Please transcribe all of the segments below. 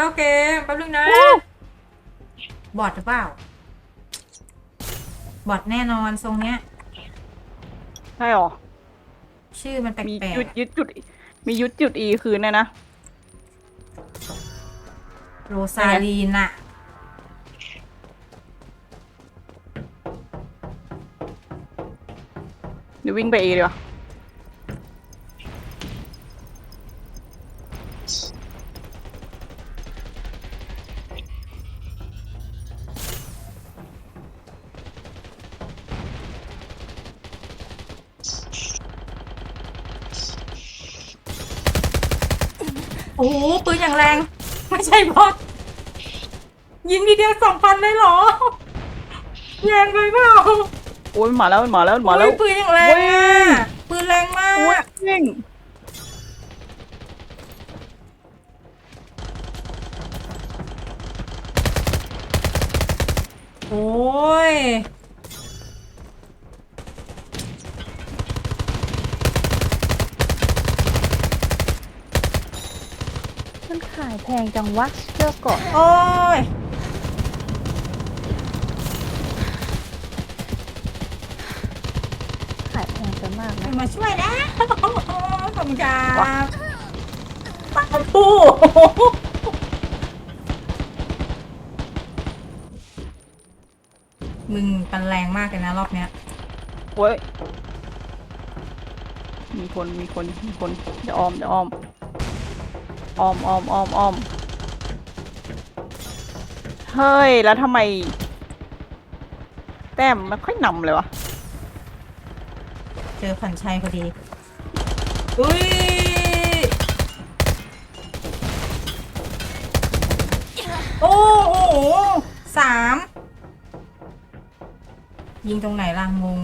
เข้าเกมแป๊บนึงนะ บอทหรือเปล่า บอทแน่นอนทรงเนี้ย ใช่หรอ ชื่อมันแปมีลกยุดยึดจุด มียุดจุดอีคืนเนี่ยนะ ๆโรซาลีนอะเดี๋ยววิ่งไปเอดีกว่า โอ้โหปืนอย่างแรง ไม่ใช่บอทยิงทีเดียวสองพันเลยเหรอแรงไปเปล่าโอ้ยมันมาแล้วมันมาแล้วมันมาแล้ว โอ้ยปืนอย่างแรงวิ่อะง ปืนแรงมาโอ้ยกวิ่งโอ้ย มันขายแพงจังวะเชื่อก่อนโอ้ย ขายแพงจังมากนะ มาช่วยนะขอบคุณครับปาทูมึงปันแรงมากเลยนะรอบเนี้ย โอ้ย มีคน มีคน มีคนเดี๋ยวอ้อมเดี๋ยวอ้อม อ้อมอ้อมอ้อมอ้อมเฮ้ย แล้วทำไม แต้มไม่ค่อยนำเลยวะ เจอขันชัยพอดี อุ้ย โอ้โหสาม ยิงตรงไหนล่ะงง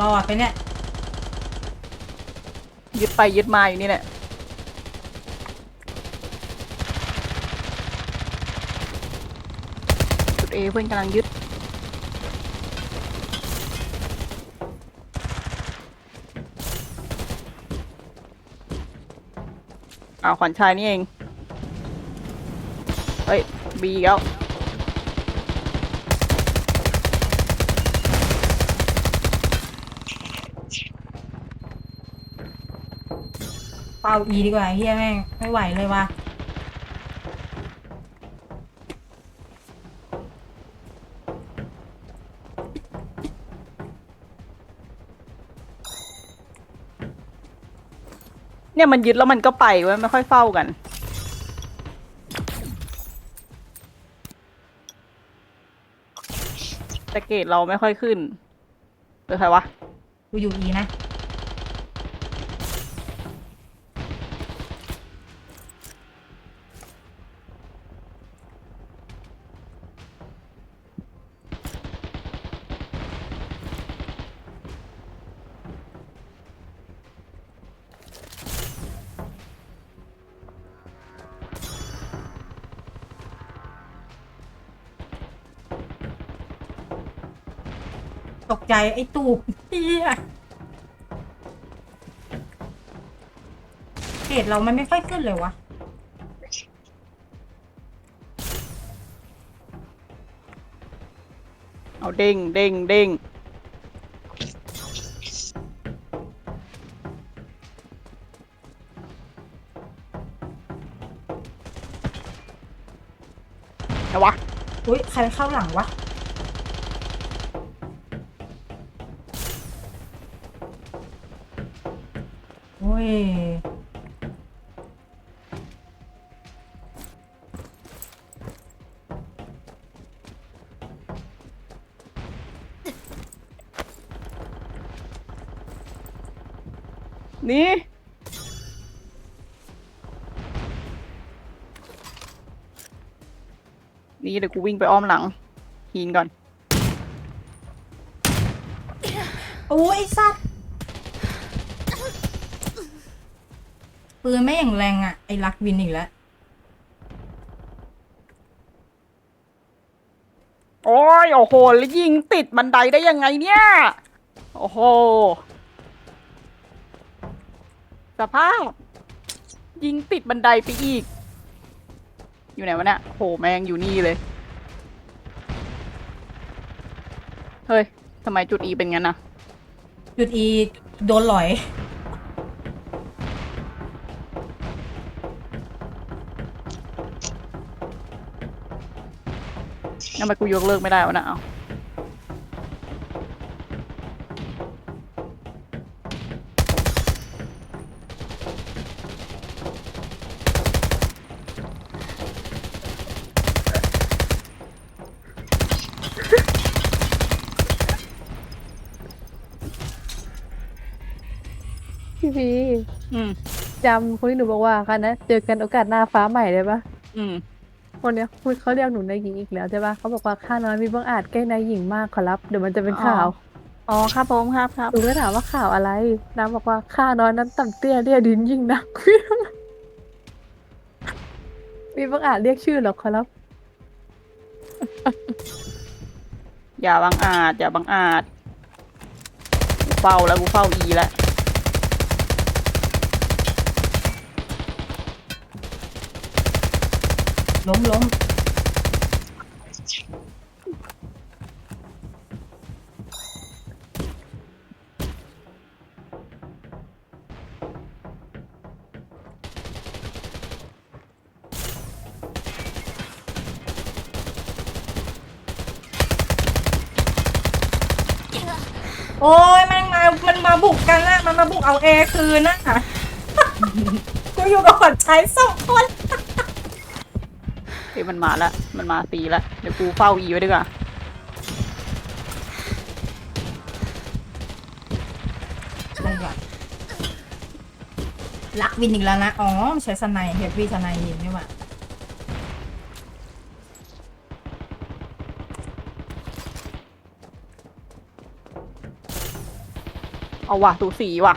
ตลอดไปเนี่ย ยึดไปยึดมาอยู่นี่แหละจุดเอเพื่อนกำลังยึด อ้าวขวัญชายนี่เอง เฮ้ย บีแล้ว เป่าอีดีกว่าเฮียแม่งไม่ไหวเลยว่ะเนี่ยมันยึดแล้วมันก็ไปเว้ยไม่ค่อยเฝ้ากัน แต่เกรดเราไม่ค่อยขึ้นเออใครวะ กูอยู่อีนะ ตกใจไอ้ตูบเฮียเกรดเรามันไม่ค่อยขึ้นเลยวะเอาเด้งเด้งเด้งไหนวะ อุ้ยใครเข้าหลังวะ ยนี่ นี่เดี๋ยวกูวิ่งไปอ้อมหลังฮีนก่อน โอ้ยไอ้สัตว์ ปืนไม่อย่างแรงอะ ไอ้ลักวินอีกแล้ว โอ้ยโอ้โหแล้วยิงติดบันไดได้ยังไงเนี่ย โอ้โห สภาพ ยิงติดบันไดไปอีก อยู่ไหนวะเนี่ยโหแม่งอยู่นี่เลย เฮ้ยทำไมจุดอีเป็นงั้นนะจุดอีโดนหลอย ทำไมกูยกเลิกไม่ได้วะนะเอาพี่พีอืม จำคนที่หนูบอกว่าค่ะนะ เจอกันโอกาสหน้าฟ้าใหม่ได้ปะ อืม คนเนี้ยพูดเขาเรียกหนูนายหญิงอีกแล้วใช่ปะเขาบอกว่าข้าน้อยมีบังอาจใกล้นายหญิงมากขอรับ เดี๋ยวมันจะเป็นข่าว อ๋อครับผมครับครับหนูก็ถามว่าข่าวอะไรน้ำบอกว่าข้าน้อยนั้นต่ำเตี้ยเรียดินยิ่งนัก มีบังอาจเรียกชื่อเหรอขอรับ อย่าบังอาจอย่าบังอาจกูเฝ้าแล้วกูเฝ้าอีแล้ว ล้มล้มโอ้ยมันมา มันมาบุกกันนะมันมาบุกเอาเอคืนนะ กูอยู่กับขวัญใช้สองคน เฮ้ยมันมาละมันมาตีละเดี๋ยวกูเฝ้าอีไว้ดีกว่าลงก่อนลักวินอีกแล้วนะ อ๋อมันใช้สไนเฮฟวี่สไนยิงนี่หว่าเอาว่ะสูสีว่ะ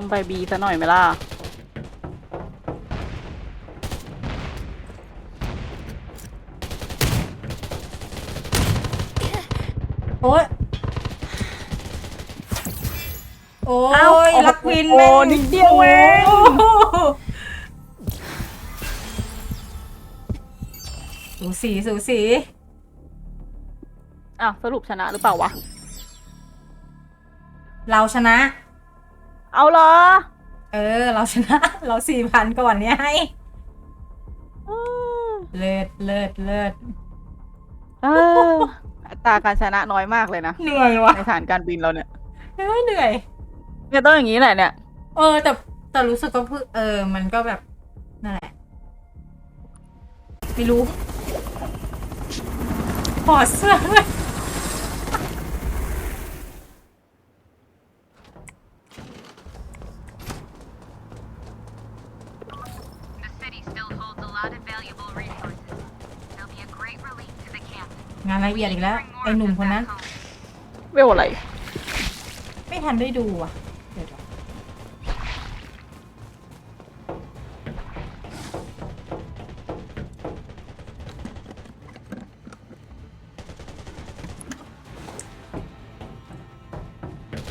ต้องไปบีซะหน่อยไหมล่ะ โอ้ยโอ้เอ้ายลักวินโอ้แม่นิดเดียวเองโอ้โหสูสีสูสีอ้าวสรุปชนะหรือเปล่าวะ เราชนะ เอาเหรอเออ เราชนะ เราสี่พันก่อนเนี่ยให้อืมเลิศเลิศเลิศเอออัตราการชนะน้อยมากเลยนะ เหนื่อยว่ะในฐานการบินเราเนี่ยเฮ้ยเหนื่อย เนี่ยต้องอย่างนี้แหละเนี่ย เออ แต่แต่รู้สึกก็เพิ่งเออ มันก็แบบนั่นแหละไม่รู้ถอดเสื้อานละเอียดอีกแล้ว Bring more ไอ้หนุ่ม of คน them นั้น back home. เวลอะไร ไม่ทันได้ดูอะเดี๋ยวก่อน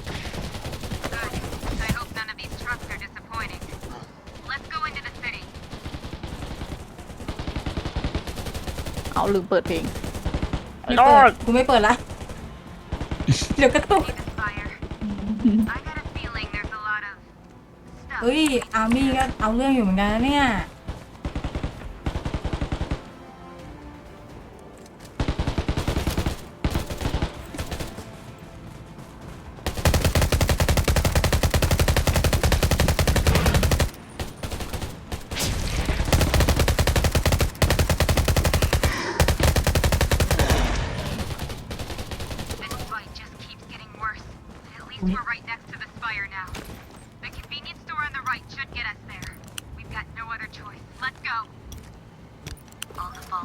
Good. I hope none of these trucks are disappointing. Let's go into the city. เอาลืมเปิดเพลง ไม่เปิดกูไม่เปิดละ เดี๋ยวกระตุก See this fire? I got a feeling there's a lot of stuff. เอ้ยอาร์มี่ก็เอาเรื่องอยู่เหมือนกันนะเนี่ย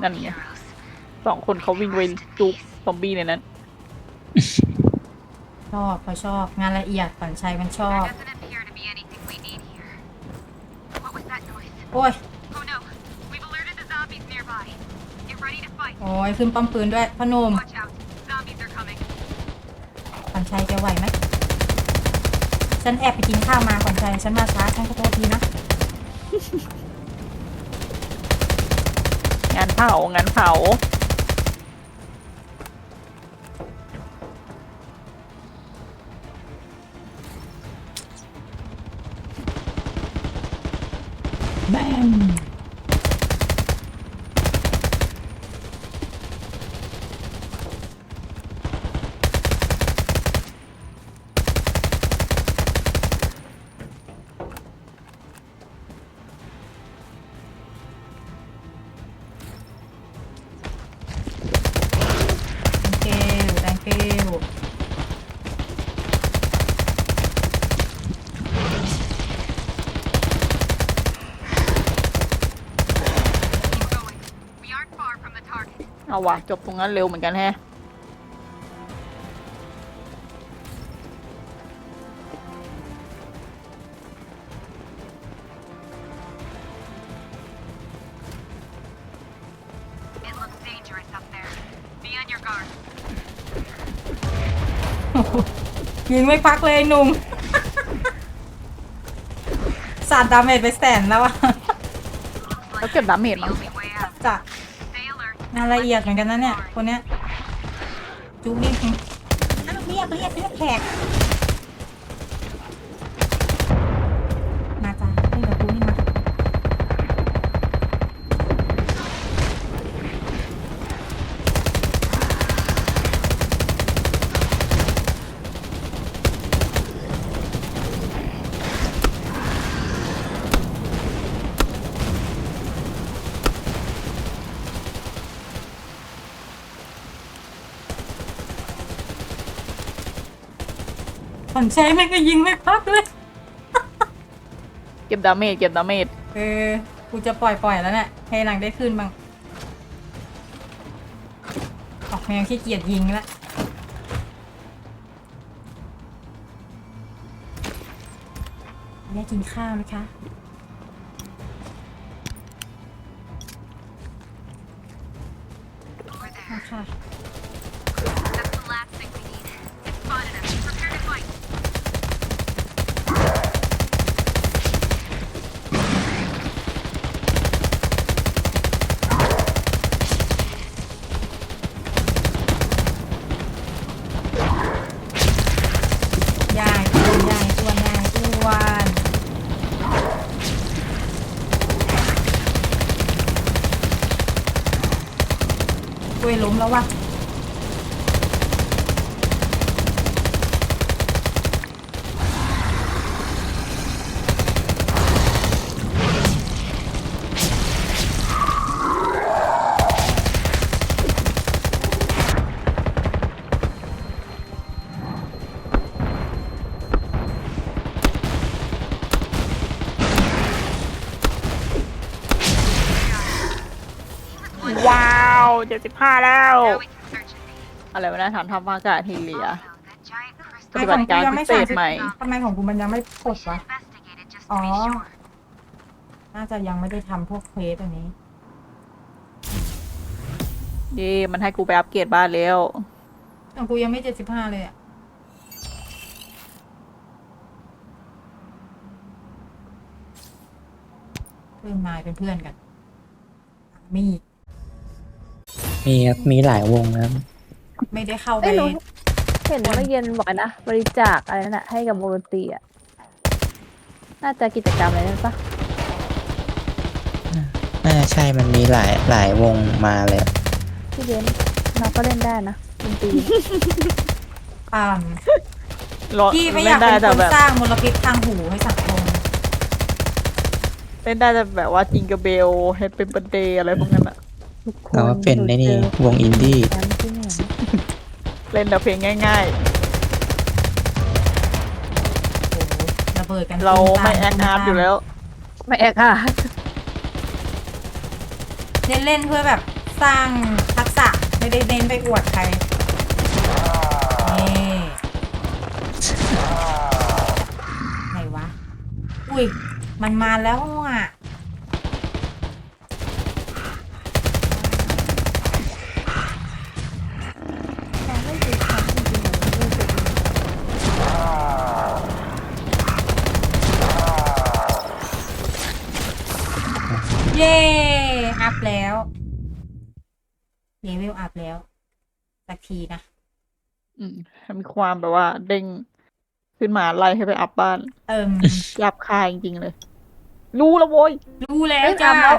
นั่นไงสองคนเขาวิ่งไปจุกซอมบี้ในนั้น ชอบเขาชอบงานละเอียดฝันชัยมันชอบ โอ้ย โอ้ยขึ้นป้อมปืนด้วยพนม Watch out. Zombies are coming. ขวัญชัยจะไหวไหมฉันแอบไปกินข้าวมาขวัญชัยฉันมาช้าฉันขอโทษทีนะานเผางานเผา ว่ะจบตรงนั้นเร็วเหมือนกันแฮะ It looks dangerous up there. Be on your guard. ยิงไม่พักเลยหนุ่มสาดดาเมจไปแสนแล้วอะแล้วเก็บดาเมจ The มั้ง only way out. จะ Stay alert. งานละเอียดเหมือนกันนะเนี่ยคนเนี้ยจุ๊บนี่อ้าวเรียกเรียกเรียกแขก มาจ้าเล่นกับกูนี่มา ผ่อนใช้ไม่งก็ยิงไม่พักเลย เก็บดาเมจเก็บดาเมจเออ กูจะปล่อยปล่อยแล้วเนี่ยให้หลังได้ขึ้นบ้าง ออกแนวขี้เกียจยิงแล้วแม่กินข้าวนะคะ จ็ดสิบห้าแล้ว Now we can search in these. อะไรวะนะฐานทัพอากาศฮิเลีย Also, that giant ป crystal ฏิบัติการพิเศษใหม่ทำไมของกูมันยังไม่กดวะ investigated just Aw. to be sure. น่าจะยังไม่ได้ทำพวกเควสอันนี้เย่มันให้กูไปอัปเกรดบ้านแล้วของกูยังไม่เจ็ดสิบห้าเลยอะเพื่อนมายเป็นเพื่อนกัน มี มีครับมีหลายวงนะครับ ไม่ได้เข้าไป เอ้ยหนูเห็นเมื่อเย็นบอกนะ บริจาคอะไรนั่นน่ะให้กับโมโรตีอะ น่าจะกิจกรรมอะไรนั่นปะน่าใช่มันมีหลายหลายวงมาเลย พี่เบนน้องก็เล่นได้นะดนตรี อ่ารอพี่ไม่อเล่ยากนได้เป็นแต่คนแบบสร้างมลพิษทางหูให้สังคมเล่นได้แต่แบบว่าจิงกระเบลเฮดเป็นประเดย์อะไรพวกนั้นอะ ทุกคนเราก็เป็นหในนี่จอวงอินดี้แชมป์ที่เนี่ยเล่นแต่เพลงง่าย โอ้โหระเบิดกันๆ เราตุ้ไม่แอคอาร์ตอยู่แล้ว ไม่แอกค่ะเล่นเล่นๆเพื่อแบบสร้างทักษะไม่ได้เน้นไปอวดใครนี่ไหนวะ อุ้ย มันมาแล้วอะ เย้อัพแล้วเลเวลอัพแล้วสัก ทีนะ อืมมีความแบบว่า เด้งขึ้นมาไล่ให้ไปอัพบ้าน เอิ่มหยาบคายจริงๆเลย รู้แล้วโว้ยรู้แล้วเอ้ยจ้าอัพแล้ว